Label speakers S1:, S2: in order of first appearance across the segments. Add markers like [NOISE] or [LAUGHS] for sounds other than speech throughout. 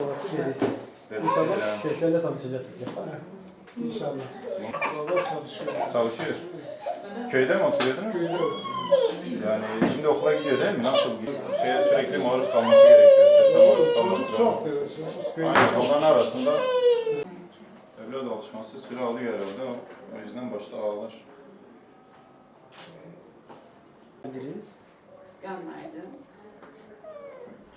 S1: Babası dedesi. İnşallah seslerle tanışacak.
S2: İnşallah. Baba çalışıyor.
S3: Çalışıyor. Köyde mi oturuyordunuz?
S2: Köyde
S3: Yani şimdi okula gidiyor değil mi? Nasıl? Şeye sürekli maruz kalması gerekiyor. Sesle maruz kalması
S2: Çocuk çok
S3: lazım.
S2: Çocuk köyde.
S3: Onların arasında evlat alışması süre alıyor herhalde. O o yüzden başta ağlar.
S1: Biliriz.
S4: gönderdim.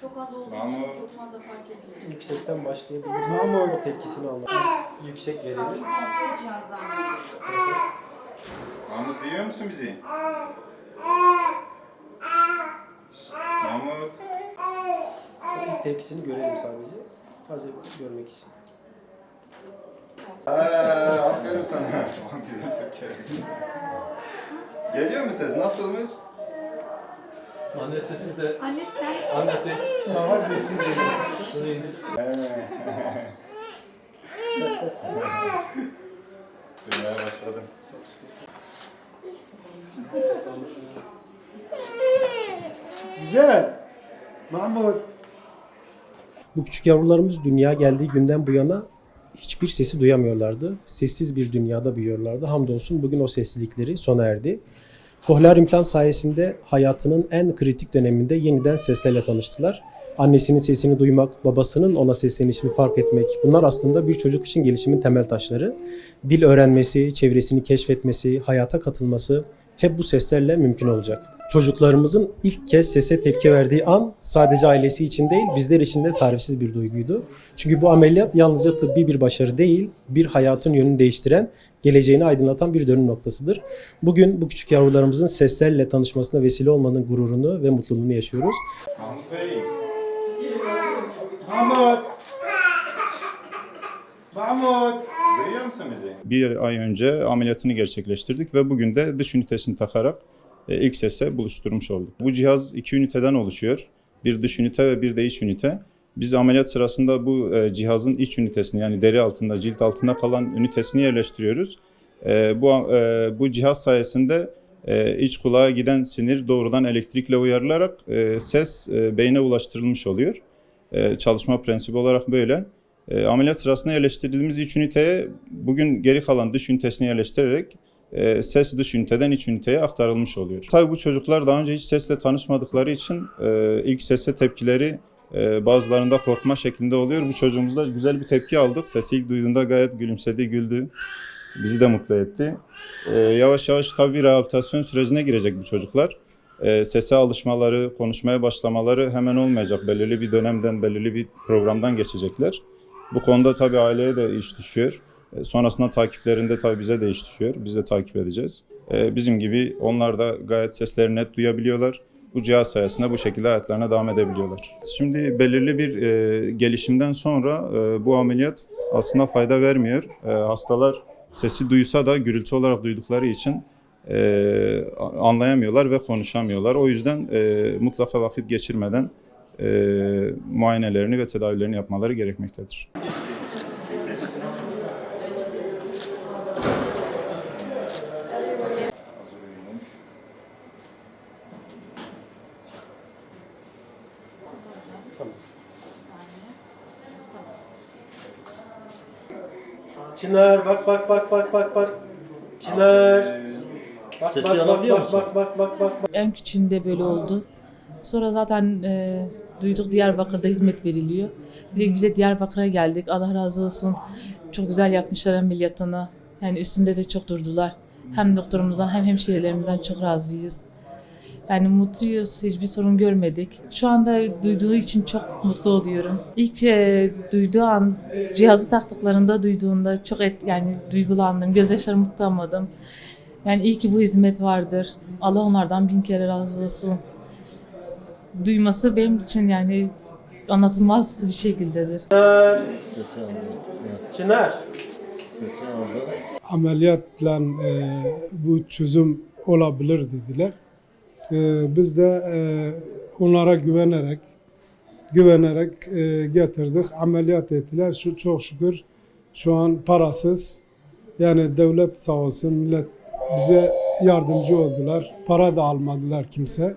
S4: Çok az olduğu
S3: Ama-
S4: için çok fazla fark etmiyor.
S1: Yüksekten başlayabiliriz. Ama o tepkisini alalım. Yüksek verelim.
S4: komple cihazdan.
S3: Mahmut duyuyor musun bizi? Mahmut.
S1: İlk tepkisini görelim sadece. Sadece görmek için.
S3: Aa, aferin sana. [LAUGHS] Güzel tepki. Geliyor mu ses? Nasılmış?
S1: Annesi siz de.
S5: Anne sen
S1: Annesi sağ ol diye siz de. Şunu indir.
S3: Duymaya başladım.
S2: Güzel. Mahmut.
S1: Bu küçük yavrularımız dünya geldiği günden bu yana hiçbir sesi duyamıyorlardı. Sessiz bir dünyada büyüyorlardı. Hamdolsun bugün o sessizlikleri sona erdi. Kohlear implant sayesinde hayatının en kritik döneminde yeniden seslerle tanıştılar. Annesinin sesini duymak, babasının ona seslenişini fark etmek bunlar aslında bir çocuk için gelişimin temel taşları. Dil öğrenmesi, çevresini keşfetmesi, hayata katılması hep bu seslerle mümkün olacak. Çocuklarımızın ilk kez sese tepki verdiği an sadece ailesi için değil bizler için de tarifsiz bir duyguydu. Çünkü bu ameliyat yalnızca tıbbi bir başarı değil, bir hayatın yönünü değiştiren, geleceğini aydınlatan bir dönüm noktasıdır. Bugün bu küçük yavrularımızın seslerle tanışmasına vesile olmanın gururunu ve mutluluğunu yaşıyoruz.
S3: Mahmut Bey.
S2: Mahmut. Mahmut.
S3: Duyuyor musun bizi? Bir ay önce ameliyatını gerçekleştirdik ve bugün de dış ünitesini takarak e, ilk sese buluşturmuş olduk. Bu cihaz iki üniteden oluşuyor. Bir dış ünite ve bir de iç ünite. Biz ameliyat sırasında bu e, cihazın iç ünitesini yani deri altında, cilt altında kalan ünitesini yerleştiriyoruz. E, Bu e, bu cihaz sayesinde e, iç kulağa giden sinir doğrudan elektrikle uyarılarak e, ses e, beyne ulaştırılmış oluyor. E, Çalışma prensibi olarak böyle. E, ameliyat sırasında yerleştirdiğimiz iç üniteye bugün geri kalan dış ünitesini yerleştirerek e, ses dış üniteden iç üniteye aktarılmış oluyor. Tabii bu çocuklar daha önce hiç sesle tanışmadıkları için e, ilk sese tepkileri bazılarında korkma şeklinde oluyor. Bu çocuğumuzda güzel bir tepki aldık. Sesi ilk duyduğunda gayet gülümsedi, güldü. Bizi de mutlu etti. E, yavaş yavaş tabii bir rehabilitasyon sürecine girecek bu çocuklar. E, sese alışmaları, konuşmaya başlamaları hemen olmayacak. Belirli bir dönemden, belirli bir programdan geçecekler. Bu konuda tabii aileye de iş düşüyor. Sonrasında takiplerinde tabii bize de iş düşüyor. Biz de takip edeceğiz. Bizim gibi onlar da gayet sesleri net duyabiliyorlar. Bu cihaz sayesinde bu şekilde hayatlarına devam edebiliyorlar. Şimdi belirli bir e, gelişimden sonra e, bu ameliyat aslında fayda vermiyor. E, hastalar sesi duysa da gürültü olarak duydukları için e, anlayamıyorlar ve konuşamıyorlar. O yüzden e, mutlaka vakit geçirmeden e, muayenelerini ve tedavilerini yapmaları gerekmektedir.
S1: Çınar bak bak bak bak bak bak. Çınar. Bak
S6: Sesi
S1: bak bak
S6: alabiliyor
S1: bak
S6: musun?
S1: bak bak bak bak.
S7: En küçüğünde böyle oldu. Sonra zaten e, duyduk Diyarbakır'da hizmet veriliyor. Bir de bize Diyarbakır'a geldik. Allah razı olsun. Çok güzel yapmışlar ameliyatını. Yani üstünde de çok durdular. Hem doktorumuzdan hem hemşirelerimizden çok razıyız. Yani mutluyuz. Hiçbir sorun görmedik. Şu anda duyduğu için çok mutlu oluyorum. İlk e, duyduğu an cihazı taktıklarında duyduğunda çok et, yani duygulandım. Gözyaşlarımı tutamadım. Yani iyi ki bu hizmet vardır. Allah onlardan bin kere razı olsun. Duyması benim için yani anlatılmaz bir şekildedir.
S6: Sesi aldı. Evet,
S1: Çınar.
S6: sesi aldı.
S2: Ameliyatla e, bu çözüm olabilir dediler. E, biz de e, onlara güvenerek güvenerek e, getirdik. Ameliyat ettiler. Şu çok şükür şu an parasız. Yani devlet sağ olsun millet bize yardımcı oldular. Para da almadılar kimse.